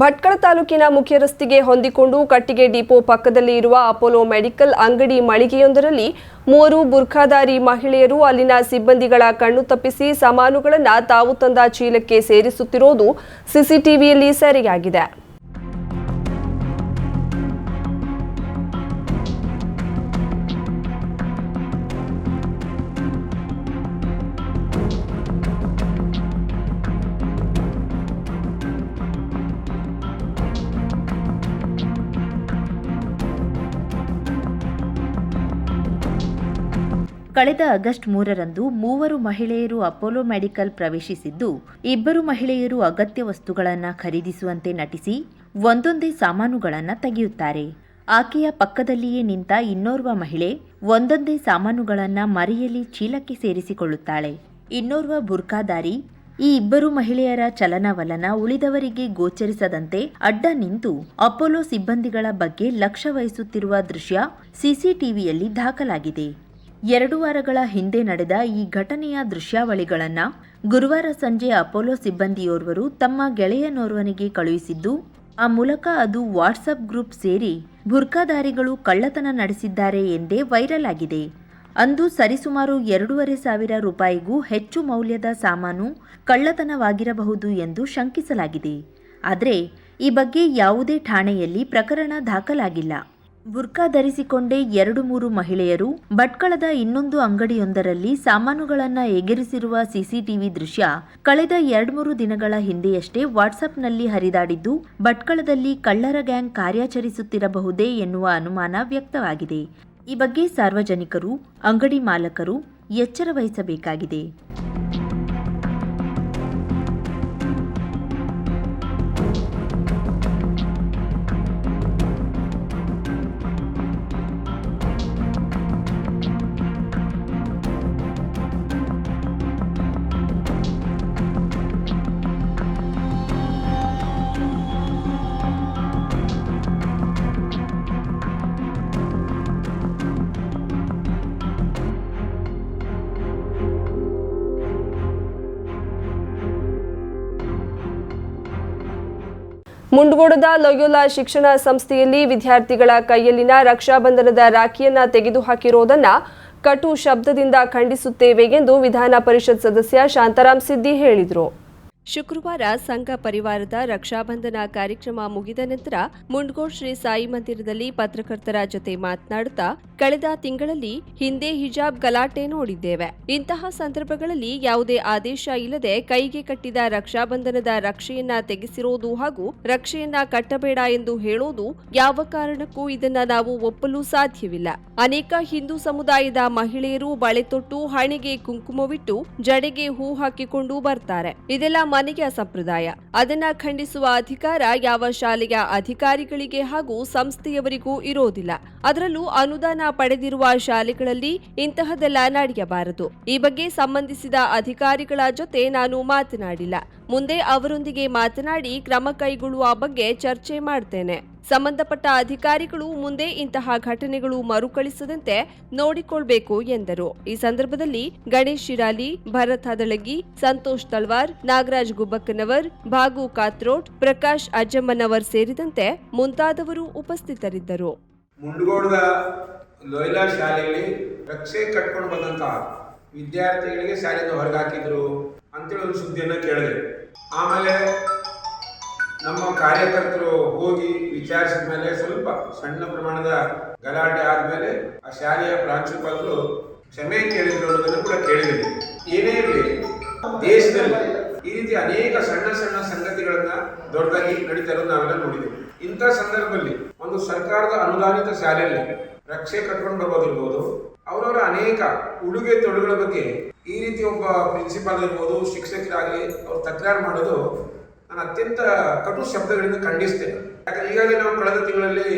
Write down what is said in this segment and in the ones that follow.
ಭಟ್ಕಳ ತಾಲೂಕಿನ ಮುಖ್ಯ ರಸ್ತೆಗೆ ಹೊಂದಿಕೊಂಡು ಕಟ್ಟಿಗೆ ಡಿಪೋ ಪಕ್ಕದಲ್ಲಿ ಇರುವ ಅಪೋಲೋ ಮೆಡಿಕಲ್ ಅಂಗಡಿ ಮಳಿಗೆಯೊಂದರಲ್ಲಿ ಮೂವರು ಬುರ್ಖಾದಾರಿ ಮಹಿಳೆಯರು ಅಲ್ಲಿನ ಸಿಬ್ಬಂದಿಗಳ ಕಣ್ಣು ತಪ್ಪಿಸಿ ಸಾಮಾನುಗಳನ್ನು ತಾವು ತಂದ ಚೀಲಕ್ಕೆ ಸೇರಿಸುತ್ತಿರುವುದು ಸಿಸಿಟಿವಿಯಲ್ಲಿ ಸೆರೆಯಾಗಿದೆ. ಕಳೆದ ಆಗಸ್ಟ್ ಮೂರರಂದು ಮೂವರು ಮಹಿಳೆಯರು ಅಪೋಲೋ ಮೆಡಿಕಲ್ ಪ್ರವೇಶಿಸಿದ್ದು, ಇಬ್ಬರು ಮಹಿಳೆಯರು ಅಗತ್ಯ ವಸ್ತುಗಳನ್ನು ಖರೀದಿಸುವಂತೆ ನಟಿಸಿ, ಒಂದೊಂದೇ ಸಾಮಾನುಗಳನ್ನು ತೆಗೆಯುತ್ತಾರೆ. ಆಕೆಯ ಪಕ್ಕದಲ್ಲಿಯೇ ನಿಂತ ಇನ್ನೋರ್ವ ಮಹಿಳೆ ಒಂದೊಂದೇ ಸಾಮಾನುಗಳನ್ನು ಮರೆಯಲ್ಲಿ ಚೀಲಕ್ಕೆ ಸೇರಿಸಿಕೊಳ್ಳುತ್ತಾಳೆ. ಇನ್ನೋರ್ವ ಬುರ್ಕಾದಾರಿ ಈ ಇಬ್ಬರು ಮಹಿಳೆಯರ ಚಲನವಲನ ಉಳಿದವರಿಗೆ ಗೋಚರಿಸದಂತೆ ಅಡ್ಡ ನಿಂತು ಅಪೋಲೋ ಸಿಬ್ಬಂದಿಗಳ ಬಗ್ಗೆ ಲಕ್ಷ್ಯ ವಹಿಸುತ್ತಿರುವ ದೃಶ್ಯ ಸಿಸಿಟಿವಿಯಲ್ಲಿ ದಾಖಲಾಗಿದೆ. ಎರಡು ವಾರಗಳ ಹಿಂದೆ ನಡೆದ ಈ ಘಟನೆಯ ದೃಶ್ಯಾವಳಿಗಳನ್ನು ಗುರುವಾರ ಸಂಜೆ ಅಪೋಲೋ ಸಿಬ್ಬಂದಿಯೋರ್ವರು ತಮ್ಮ ಗೆಳೆಯನೋರ್ವನಿಗೆ ಕಳುಹಿಸಿದ್ದು, ಆ ಮೂಲಕ ಅದು ವಾಟ್ಸಪ್ ಗ್ರೂಪ್ ಸೇರಿ ಬುರ್ಕಾದಾರಿಗಳು ಕಳ್ಳತನ ನಡೆಸಿದ್ದಾರೆ ಎಂದೇ ವೈರಲ್ ಆಗಿದೆ. ಅಂದು ಸರಿಸುಮಾರು ಎರಡೂವರೆ ಸಾವಿರ ರೂಪಾಯಿಗೂ ಹೆಚ್ಚು ಮೌಲ್ಯದ ಸಾಮಾನು ಕಳ್ಳತನವಾಗಿರಬಹುದು ಎಂದು ಶಂಕಿಸಲಾಗಿದೆ. ಆದರೆ, ಈ ಬಗ್ಗೆ ಯಾವುದೇ ಠಾಣೆಯಲ್ಲಿ ಪ್ರಕರಣ ದಾಖಲಾಗಿಲ್ಲ. ಬುರ್ಕಾ ಧರಿಸಿಕೊಂಡೇ ಎರಡು ಮೂರು ಮಹಿಳೆಯರು, ಭಟ್ಕಳದ ಇನ್ನೊಂದು ಅಂಗಡಿಯೊಂದರಲ್ಲಿ ಸಾಮಾನುಗಳನ್ನು ಎಗರಿಸಿರುವ ಸಿಸಿಟಿವಿ ದೃಶ್ಯ ಕಳೆದ ಎರಡ್ಮೂರು ದಿನಗಳ ಹಿಂದೆಯಷ್ಟೇ ವಾಟ್ಸಪ್ನಲ್ಲಿ ಹರಿದಾಡಿದ್ದು, ಭಟ್ಕಳದಲ್ಲಿ ಕಳ್ಳರ ಗ್ಯಾಂಗ್ ಕಾರ್ಯಾಚರಿಸುತ್ತಿರಬಹುದೇ ಎನ್ನುವ ಅನುಮಾನ ವ್ಯಕ್ತವಾಗಿದೆ. ಈ ಬಗ್ಗೆ ಸಾರ್ವಜನಿಕರು, ಅಂಗಡಿ ಮಾಲಕರು ಎಚ್ಚರ ವಹಿಸಬೇಕಾಗಿದೆ. ಮುಂಡಗೋಡದ ಲೊಯೋಲಾ ಶಿಕ್ಷಣ ಸಂಸ್ಥೆಯಲ್ಲಿ ವಿದ್ಯಾರ್ಥಿಗಳ ಕೈಯಲ್ಲಿನ ರಕ್ಷಾಬಂಧನದ ರಾಖಿಯನ್ನ ತೆಗೆದುಹಾಕಿರುವುದನ್ನು ಕಟು ಶಬ್ದದಿಂದ ಖಂಡಿಸುತ್ತೇವೆ ಎಂದು ವಿಧಾನ ಪರಿಷತ್ ಸದಸ್ಯ ಶಾಂತಾರಾಮ್ ಸಿದ್ದಿ ಹೇಳಿದರು. ಶುಕ್ರವಾರ ಸಂಘ ಪರಿವಾರದ ರಕ್ಷಾಬಂಧನ ಕಾರ್ಯಕ್ರಮ ಮುಗಿದ ನಂತರ ಮುಂಡ್ಗೋಡ್ ಶ್ರೀ ಸಾಯಿ ಮಂದಿರದಲ್ಲಿ ಪತ್ರಕರ್ತರ ಜೊತೆ ಮಾತನಾಡುತ್ತಾ ಕಳೆದ ತಿಂಗಳಲ್ಲಿ ಹಿಂದೆ ಹಿಜಾಬ್ ಗಲಾಟೆ ನೋಡಿದ್ದೇವೆ. ಇಂತಹ ಸಂದರ್ಭಗಳಲ್ಲಿ ಯಾವುದೇ ಆದೇಶ ಇಲ್ಲದೆ ಕೈಗೆ ಕಟ್ಟಿದ ರಕ್ಷಾಬಂಧನದ ರಕ್ಷೆಯನ್ನ ತೆಗೆಸಿರೋದು ಹಾಗೂ ರಕ್ಷೆಯನ್ನ ಕಟ್ಟಬೇಡ ಎಂದು ಹೇಳೋದು ಯಾವ ಕಾರಣಕ್ಕೂ ಇದನ್ನ ನಾವು ಒಪ್ಪಲು ಸಾಧ್ಯವಿಲ್ಲ. ಅನೇಕ ಹಿಂದೂ ಸಮುದಾಯದ ಮಹಿಳೆಯರು ಬಳೆ ತೊಟ್ಟು ಹಣೆಗೆ ಕುಂಕುಮವಿಟ್ಟು ಜಡೆಗೆ ಹೂ ಹಾಕಿಕೊಂಡು ಬರ್ತಾರೆ. ಇದೆಲ್ಲ ಮನೆಯ ಸಂಪ್ರದಾಯ. ಅದನ್ನ ಖಂಡಿಸುವ ಅಧಿಕಾರ ಯಾವ ಶಾಲೆಯ ಅಧಿಕಾರಿಗಳಿಗೆ ಹಾಗೂ ಸಂಸ್ಥೆಯವರಿಗೂ ಇರೋದಿಲ್ಲ. ಅದರಲ್ಲೂ ಅನುದಾನ ಪಡೆದಿರುವ ಶಾಲೆಗಳಲ್ಲಿ ಇಂತಹದೆಲ್ಲ ನಡೆಯಬಾರದು. ಈ ಬಗ್ಗೆ ಸಂಬಂಧಿಸಿದ ಅಧಿಕಾರಿಗಳ ಜೊತೆ ನಾನು ಮಾತನಾಡಿಲ್ಲ. ಮುಂದೆ ಅವರೊಂದಿಗೆ ಮಾತನಾಡಿ ಕ್ರಮ ಕೈಗೊಳ್ಳುವ ಬಗ್ಗೆ ಚರ್ಚೆ ಮಾಡ್ತೇನೆ. ಸಂಬಂಧಪಟ್ಟ ಅಧಿಕಾರಿಗಳು ಮುಂದೆ ಇಂತಹ ಘಟನೆಗಳು ಮರುಕಳಿಸದಂತೆ ನೋಡಿಕೊಳ್ಬೇಕು ಎಂದರು. ಈ ಸಂದರ್ಭದಲ್ಲಿ ಗಣೇಶ್ ಶಿರಾಲಿ ಭರತ್ ಹದಳಗಿ, ಸಂತೋಷ್ ತಳ್ವಾರ್, ನಾಗರಾಜ್ ಗುಬ್ಬಕ್ಕನವರ್, ಭಾಗು ಕಾತ್ರೋಟ್, ಪ್ರಕಾಶ್ ಅಜ್ಜಮ್ಮನವರ್ ಸೇರಿದಂತೆ ಮುಂತಾದವರು ಉಪಸ್ಥಿತರಿದ್ದರು. ಮುಂಡಗೋಡದ ಲೋಯ್ಲಾ ಶಾಲೆಯಲ್ಲಿ ರಕ್ಷೆ ಕಟ್ಕೊಂಡು ಬಂದಂತ ವಿದ್ಯಾರ್ಥಿಗಳಿಗೆ ಶಾಲೆಯಿಂದ ಹೊರಗಾಕಿದ್ರು ಅಂತೇಳಿ ಒಂದು ಸುದ್ದಿಯನ್ನು ಕೇಳಿದೆ. ಆಮೇಲೆ ನಮ್ಮ ಕಾರ್ಯಕರ್ತರು ಹೋಗಿ ವಿಚಾರಿಸಿದ ಮೇಲೆ ಸ್ವಲ್ಪ ಸಣ್ಣ ಪ್ರಮಾಣದ ಗಲಾಟೆ ಆದ್ಮೇಲೆ ಆ ಶಾಲೆಯ ಪ್ರಾಂಶುಪಾಲರು ಕ್ಷಮೆ ಕೇಳಿದ್ರು ಅನ್ನೋದನ್ನು ಕೂಡ ಕೇಳಿದ್ದೀನಿ ಏನೇ ಇರಲಿ, ದೇಶದಲ್ಲಿ ಈ ರೀತಿ ಅನೇಕ ಸಣ್ಣ ಸಣ್ಣ ಸಂಗತಿಗಳನ್ನ ದೊಡ್ಡದಾಗಿ ನಡೀತಾ ಇರೋದು ನಾವೆಲ್ಲ ನೋಡಿದ್ದೀವಿ ಇಂಥ ಸಂದರ್ಭದಲ್ಲಿ ಒಂದು ಸರ್ಕಾರದ ಅನುದಾನಿತ ಶಾಲೆಯಲ್ಲಿ ರಕ್ಷೆ ಕಟ್ಕೊಂಡು ಬರ್ಬೋದಿರ್ಬೋದು, ಅವರವರ ಅನೇಕ ಉಡುಗೆ ತೊಡುಗಳ ಬಗ್ಗೆ ಈ ರೀತಿ ಒಬ್ಬ ಪ್ರಿನ್ಸಿಪಾಲ್ ಇರ್ಬೋದು, ಶಿಕ್ಷಕರಾಗಲಿ ಅವ್ರು ತಕರಾರು ಮಾಡೋದು ನಾನು ಅತ್ಯಂತ ಕಟು ಶಬ್ದಗಳಿಂದ ಖಂಡಿಸ್ತೇನೆ. ಯಾಕಂದ್ರೆ ಈಗಾಗಲೇ ನಾವು ಕಳೆದ ತಿಂಗಳಲ್ಲಿ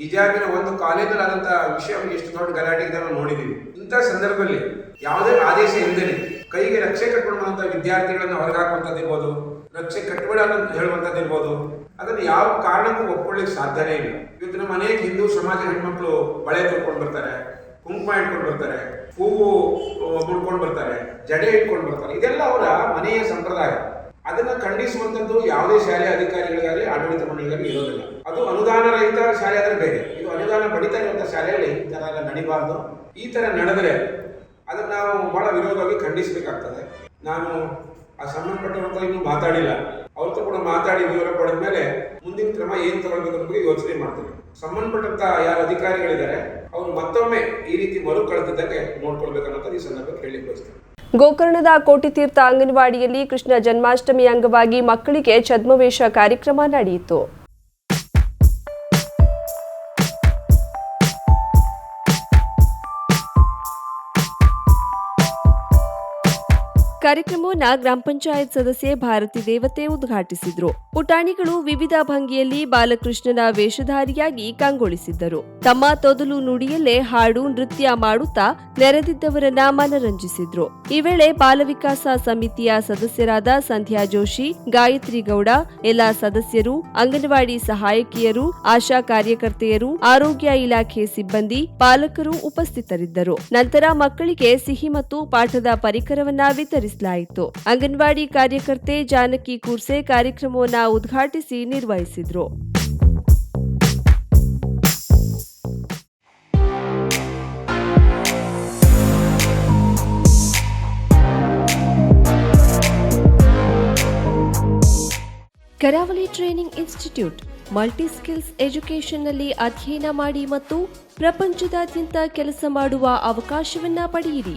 ಹಿಜಾಬಿನ ಒಂದು ಕಾಲೇಜಲ್ಲಿ ಆದಂತಹ ವಿಷಯ ಎಷ್ಟು ದೊಡ್ಡ ಗಲಾಟೆ ಇದೆ ನಾವು ನೋಡಿದ್ದೀವಿ. ಇಂಥ ಸಂದರ್ಭದಲ್ಲಿ ಯಾವುದೇ ಆದೇಶ ಇಲ್ಲದೆ ಕೈಗೆ ರಕ್ಷೆ ಕಟ್ಕೊಂಡು ವಿದ್ಯಾರ್ಥಿಗಳನ್ನು ವಿದ್ಯಾರ್ಥಿಗಳನ್ನ ಇರ್ಬೋದು ಹಾಕುವಂಥದ್ದಿರ್ಬೋದು ರಕ್ಷೆ ಕಟ್ಟಬೇಡ ಅಂತ ಹೇಳುವಂಥದ್ದಿರ್ಬೋದು ಅದನ್ನು ಯಾವ ಕಾರಣಕ್ಕೂ ಒಪ್ಕೊಳ್ಳಿಕ್ಕೆ ಸಾಧ್ಯನೇ ಇಲ್ಲ. ಇವತ್ತು ನಮ್ಮ ಅನೇಕ ಹಿಂದೂ ಸಮಾಜ ಹೆಣ್ಮಕ್ಳು ಬಳೆ ತೊಳ್ಕೊಂಡು ಬರ್ತಾರೆ, ಕುಂಕುಮ ಇಟ್ಕೊಂಡು ಬರ್ತಾರೆ, ಹೂವು ಮುಡ್ಕೊಂಡು ಬರ್ತಾರೆ, ಜಡೆ ಇಟ್ಕೊಂಡು ಬರ್ತಾರೆ. ಇದೆಲ್ಲ ಅವರ ಮನೆಯ ಸಂಪ್ರದಾಯ. ಅದನ್ನ ಖಂಡಿಸುವಂಥದ್ದು ಯಾವುದೇ ಶಾಲೆ ಅಧಿಕಾರಿಗಳಿಗಾಗಲಿ, ಆಡಳಿತ ಮಂಡಳಿಗಾಗಲಿ ಇರೋದಿಲ್ಲ. ಅದು ಅನುದಾನ ರಹಿತ ಶಾಲೆ ಆದರೆ ಬೇರೆ. ಇದು ಅನುದಾನ ಪಡಿತಾ ಇರುವಂಥ ಶಾಲೆಯಲ್ಲಿ ಈ ಥರ ಎಲ್ಲ ನಡಿಬಾರ್ದು. ಈ ಥರ ನಡೆದರೆ ಅದನ್ನು ನಾವು ಬಹಳ ವಿರೋಧವಾಗಿ ಖಂಡಿಸಬೇಕಾಗ್ತದೆ. ನಾನು ಆ ಸಂಬಂಧಪಟ್ಟವ್ರ ಇನ್ನೂ ಮಾತಾಡಿಲ್ಲ. ಅವ್ರತ್ರ ಕೂಡ ಮಾತಾಡಿ ವಿವರ ಪಡೆದ ಮೇಲೆ ಮುಂದಿನ ಕ್ರಮ ಏನು ತಗೊಳ್ಬೇಕು ಬಗ್ಗೆ ಯೋಚನೆ ಮಾಡ್ತೇವೆ ಸಂಬಂಧಪಟ್ಟಂತ ಯಾರು ಅಧಿಕಾರಿಗಳಿದ್ದಾರೆ, ಅವರು ಮತ್ತೊಮ್ಮೆ ಈ ರೀತಿ ಮರು ಕಳೆದಿದ್ದಕ್ಕೆ ನೋಡ್ಕೊಳ್ಬೇಕನ್ನೋದು ಈ ಸಂದರ್ಭಕ್ಕೆ ಹೇಳಿ ಬಯಸ್ತೇನೆ. ಗೋಕರ್ಣದ ಕೋಟಿತೀರ್ಥ ಅಂಗನವಾಡಿಯಲ್ಲಿ ಕೃಷ್ಣ ಜನ್ಮಾಷ್ಟಮಿ ಅಂಗವಾಗಿ ಮಕ್ಕಳಿಗೆ ಛದ್ಮವೇಷ ಕಾರ್ಯಕ್ರಮ ನಡೆಯಿತು. ಕಾರ್ಯಕ್ರಮವನ್ನು ಗ್ರಾಮ ಪಂಚಾಯತ್ ಸದಸ್ಯೆ ಭಾರತಿ ದೇವತೆ ಉದ್ಘಾಟಿಸಿದ್ರು. ಪುಟಾಣಿಗಳು ವಿವಿಧ ಭಂಗಿಯಲ್ಲಿ ಬಾಲಕೃಷ್ಣನ ವೇಷಧಾರಿಯಾಗಿ ಕಂಗೊಳಿಸಿದ್ದರು. ತಮ್ಮ ತೊದಲು ನುಡಿಯಲ್ಲೇ ಹಾಡು, ನೃತ್ಯ ಮಾಡುತ್ತಾ ನೆರೆದಿದ್ದವರನ್ನ ಮನರಂಜಿಸಿದ್ರು. ಈ ವೇಳೆ ಬಾಲವಿಕಾಸ ಸಮಿತಿಯ ಸದಸ್ಯರಾದ ಸಂಧ್ಯಾ ಜೋಶಿ, ಗಾಯತ್ರಿ ಗೌಡ, ಎಲ್ಲ ಸದಸ್ಯರು, ಅಂಗನವಾಡಿ ಸಹಾಯಕಿಯರು, ಆಶಾ ಕಾರ್ಯಕರ್ತೆಯರು, ಆರೋಗ್ಯ ಇಲಾಖೆ ಸಿಬ್ಬಂದಿ, ಪಾಲಕರು ಉಪಸ್ಥಿತರಿದ್ದರು. ನಂತರ ಮಕ್ಕಳಿಗೆ ಸಿಹಿ ಮತ್ತು ಪಾಠದ ಪರಿಕರವನ್ನ ವಿತರಿಸಲಾಯಿತು ಅಂಗನವಾಡಿ ಕಾರ್ಯಕರ್ತೆ ಜಾನಕಿ ಕೂರ್ಸೆ ಕಾರ್ಯಕ್ರಮವನ್ನು ಉದ್ಘಾಟಿಸಿ ನಿರ್ವಹಿಸಿದರು. Karavali training institute multi skills ಎಜುಕೇಷನ್ನಲ್ಲಿ ಅಧ್ಯಯನ ಮಾಡಿ ಮತ್ತು ಪ್ರಪಂಚದಾದ್ಯಂತ ಕೆಲಸ ಮಾಡುವ ಅವಕಾಶವನ್ನ ಪಡೆಯಿರಿ.